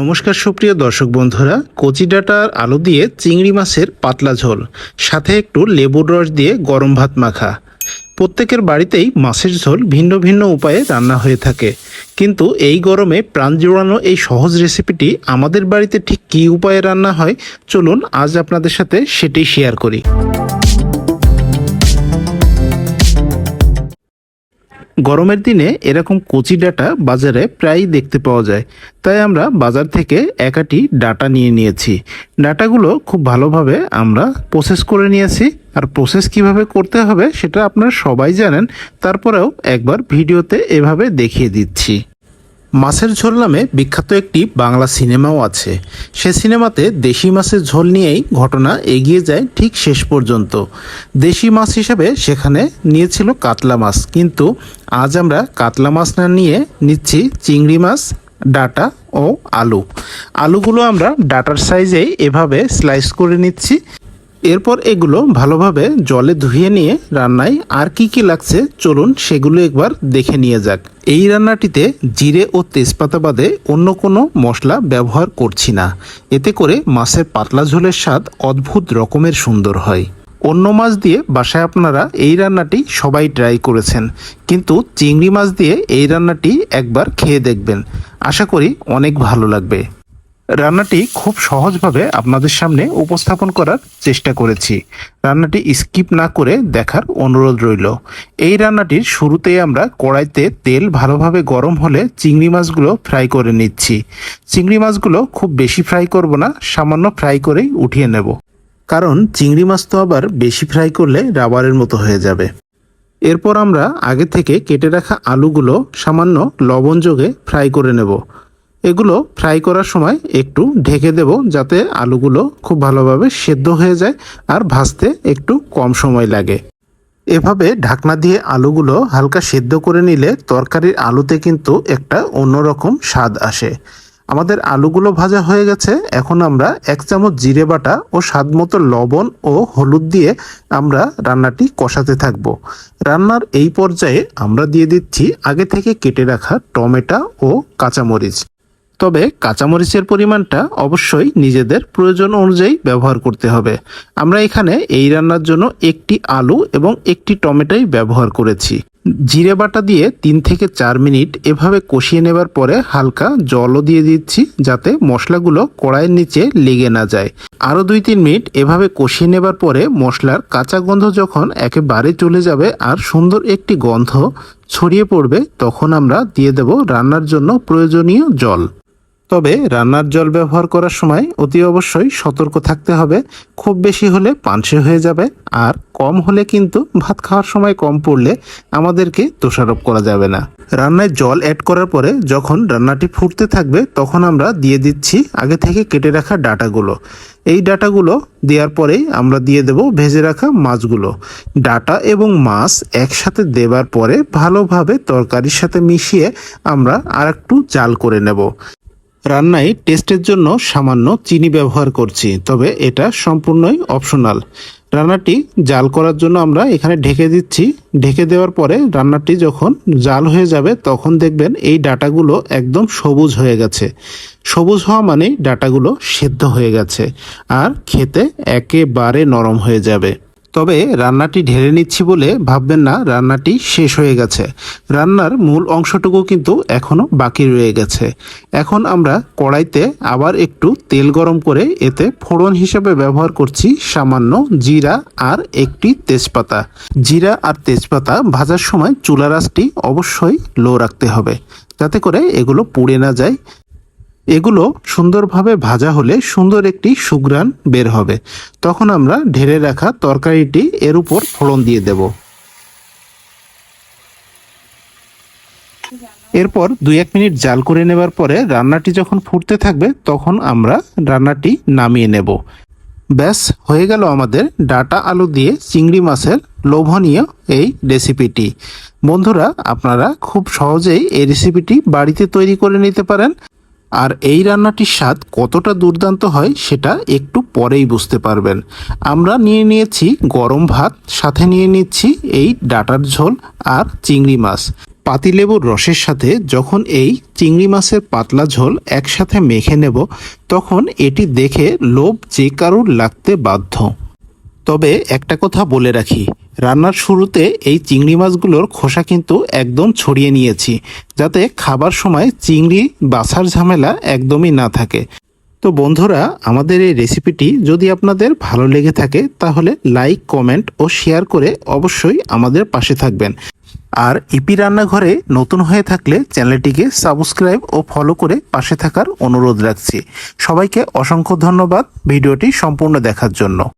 নমস্কার সুপ্রিয় দর্শক বন্ধুরা, কচি ডাটার আলু দিয়ে চিংড়ি মাছের পাতলা ঝোল, সাথে একটু লেবুর রস দিয়ে গরম ভাত মাখা। প্রত্যেকের বাড়িতেই মাছের ঝোল ভিন্ন ভিন্ন উপায়ে রান্না হয়ে থাকে। কিন্তু এই গরমে প্রাণ জোড়ানো এই সহজ রেসিপিটি আমাদের বাড়িতে ঠিক কী উপায়ে রান্না হয়, চলুন আজ আপনাদের সাথে সেটাই শেয়ার করি। গরমের দিনে এরকম কচি ডাটা বাজারে প্রায়ই দেখতে পাওয়া যায়। তাই আমরা বাজার থেকে একাটি ডাটা নিয়ে নিয়েছি। ডাটাগুলো খুব ভালোভাবে আমরা প্রসেস করে নিয়েছি। আর প্রসেস কীভাবে করতে হবে সেটা আপনারা সবাই জানেন। তারপরেও একবার ভিডিওতে এভাবে দেখিয়ে দিচ্ছি। মাছের ঝোল নামে বিখ্যাত একটি বাংলা সিনেমাও আছে। সে সিনেমাতে দেশি মাছের ঝোল নিয়েই ঘটনা এগিয়ে যায় ঠিক শেষ পর্যন্ত। দেশি মাছ হিসেবে সেখানে নিয়েছিল কাতলা মাছ, কিন্তু আজ আমরা কাতলা মাছ না নিয়ে নিচ্ছি চিংড়ি মাছ, ডাটা ও আলু। আলুগুলো আমরা ডাটার সাইজেই এভাবে স্লাইস করে নিচ্ছি। এরপর এগুলো ভালোভাবে জলে ধুয়ে নিয়ে রান্নায় আর কি কি লাগছে চলুন সেগুলো একবার দেখে নিয়ে যাক। এই রান্নাটিতে জিরে ও তেজপাতা বাদে অন্য কোনো মশলা ব্যবহার করছি না। এতে করে মাছের পাতলা ঝোলের স্বাদ অদ্ভুত রকমের সুন্দর হয়। অন্য মাছ দিয়ে বাসায় আপনারা এই রান্নাটি সবাই ট্রাই করেছেন। কিন্তু চিংড়ি মাছ দিয়ে এই রান্নাটি একবার খেয়ে দেখবেন। আশা করি অনেক ভালো লাগবে। রান্নাটি খুব সহজভাবে আপনাদের সামনে উপস্থাপন করার চেষ্টা করেছি। রান্নাটি স্কিপ না করে দেখার অনুরোধ রইল। এই রান্নাটির শুরুতেই আমরা কড়াইতে তেল ভালোভাবে গরম হলে চিংড়ি মাছগুলো ফ্রাই করে নিচ্ছি। চিংড়ি মাছগুলো খুব বেশি ফ্রাই করব না, সামান্য ফ্রাই করেই উঠিয়ে নেব। কারণ চিংড়ি মাছ তো আবার বেশি ফ্রাই করলে রাবারের মতো হয়ে যাবে। এরপর আমরা আগে থেকে কেটে রাখা আলুগুলো সামান্য লবণ যোগে ফ্রাই করে নেব। এগুলো ফ্রাই করার সময় একটু ঢেকে দেব যাতে আলুগুলো খুব ভালোভাবে সেদ্ধ হয়ে যায় আর ভাজতে একটু কম সময় লাগে। এভাবে ঢাকনা দিয়ে আলুগুলো হালকা সেদ্ধ করে নিলে তরকারির আলুতে কিন্তু একটা অন্যরকম স্বাদ আসে। আমাদের আলুগুলো ভাজা হয়ে গেছে, এখন আমরা এক চামচ জিরে বাটা ও স্বাদ মতো লবণ ও হলুদ দিয়ে আমরা রান্নাটি কষাতে থাকব। রান্নার এই পর্যায়ে আমরা দিয়ে দিচ্ছি আগে থেকে কেটে রাখা টমেটো ও কাঁচামরিচ। তবে কাঁচামরিচের পরিমাণটা অবশ্যই নিজেদের প্রয়োজন অনুযায়ী ব্যবহার করতে হবে। আমরা এখানে এই রান্নার জন্য একটি আলু এবং একটি টমেটোই ব্যবহার করেছি। জিরে বাটা দিয়ে তিন থেকে চার মিনিট এভাবে কষিয়ে নেবার পরে হালকা জলও দিয়ে দিচ্ছি যাতে মশলাগুলো কড়াইয়ের নিচে লেগে না যায়। আরও দুই তিন মিনিট এভাবে কষিয়ে নেবার পরে মশলার কাঁচা গন্ধ যখন একেবারে চলে যাবে আর সুন্দর একটি গন্ধ ছড়িয়ে পড়বে, তখন আমরা দিয়ে দেব রান্নার জন্য প্রয়োজনীয় জল। তবে রান্নার জল ব্যবহার করার সময় অতি অবশ্যই সতর্ক থাকতে হবে। খুব বেশি হলে পানসে হয়ে যাবে আর কম হলে কিন্তু ভাত খাওয়ার সময় কম পড়লে আমাদেরকে দোষারোপ করা যাবে না। রান্নায় জল অ্যাড করার পরে যখন রান্নাটি ফুটতে থাকবে তখন আমরা দিয়ে দিচ্ছি আগে থেকে কেটে রাখা ডাটাগুলো। এই ডাটাগুলো দেওয়ার পরেই আমরা দিয়ে দেব ভেজে রাখা মাছগুলো। ডাটা এবং মাছ একসাথে দেবার পরে ভালোভাবে তরকারির সাথে মিশিয়ে আমরা আর একটু জাল করে নেব। রান্নায় টেস্টের জন্য সামান্য চিনি ব্যবহার করছি, তবে এটা সম্পূর্ণই অপশনাল রান্নাটি জাল করার জন্য আমরা এখানে ঢেকে দিচ্ছি। ঢেকে দেওয়ার পরে রান্নাটি যখন জাল হয়ে যাবে, তখন দেখবেন এই ডাটাগুলো একদম সবুজ হয়ে গেছে। সবুজ হওয়া মানে ডাটাগুলো সেদ্ধ হয়ে গেছে, আর খেতে একেবারে নরম হয়ে যাবে। তবে রান্নাটি ঢেলে নিচ্ছি বলে ভাববেন না, রান্নাটি শেষ হয়ে গেছে। রান্নার মূল অংশটুকু কিন্তু এখনও বাকি রয়ে গেছে। এখন আমরা কড়াইতে আবার একটু তেল গরম করে এতে ফোড়ন হিসেবে ব্যবহার করছি সামান্য জিরা আর একটি তেজপাতা। জিরা আর তেজপাতা ভাজার সময় চুলা রাসটি অবশ্যই লো রাখতে হবে, যাতে করে এগুলো পুড়ে না যায়। এগুলো সুন্দরভাবে ভাজা হলে সুন্দর একটি সুঘ্রাণ বের হবে। তখন আমরা ঢেলে রাখা তরকারিটি এর উপর ফোড়ন দিয়ে দেব। এরপর দুই এক মিনিট জাল করে নেবার পরে রান্নাটি যখন ফুটতে থাকবে, তখন আমরা রান্নাটি নামিয়ে নেব। ব্যাস, হয়ে গেল আমাদের ডাটা আলু দিয়ে চিংড়ি মাছের লোভনীয় এই রেসিপিটি। বন্ধুরা, আপনারা খুব সহজেই এই রেসিপিটি বাড়িতে তৈরি করে নিতে পারেন। আর এই রান্নাটির স্বাদ কতটা দুর্দান্ত হয় সেটা একটু পরেই বুঝতে পারবেন। আমরা নিয়ে নিয়েছি গরম ভাত, সাথে নিয়ে নিচ্ছি এই ডাটার ঝোল আর চিংড়ি মাছ। পাতিলেবুর রসের সাথে যখন এই চিংড়ি মাছের পাতলা ঝোল একসাথে মেখে নেব, তখন এটি দেখে লোভ যে কারুর লাগতে বাধ্য। তবে একটা কথা বলে রাখি রান্নার শুরুতে এই চিংড়ি মাছগুলোর খোসা কিন্তু একদম ছড়িয়ে নিয়েছি, যাতে খাবার সময় চিংড়ি বাছার ঝামেলা একদমই না থাকে। তো বন্ধুরা, আমাদের এই রেসিপিটি যদি আপনাদের ভালো লেগে থাকে, তাহলে লাইক, কমেন্ট ও শেয়ার করে অবশ্যই আমাদের পাশে থাকবেন। আর ইপি রান্নাঘরে নতুন হয়ে থাকলে চ্যানেলটিকে সাবস্ক্রাইব ও ফলো করে পাশে থাকার অনুরোধ রাখছি। সবাইকে অসংখ্য ধন্যবাদ ভিডিওটি সম্পূর্ণ দেখার জন্য।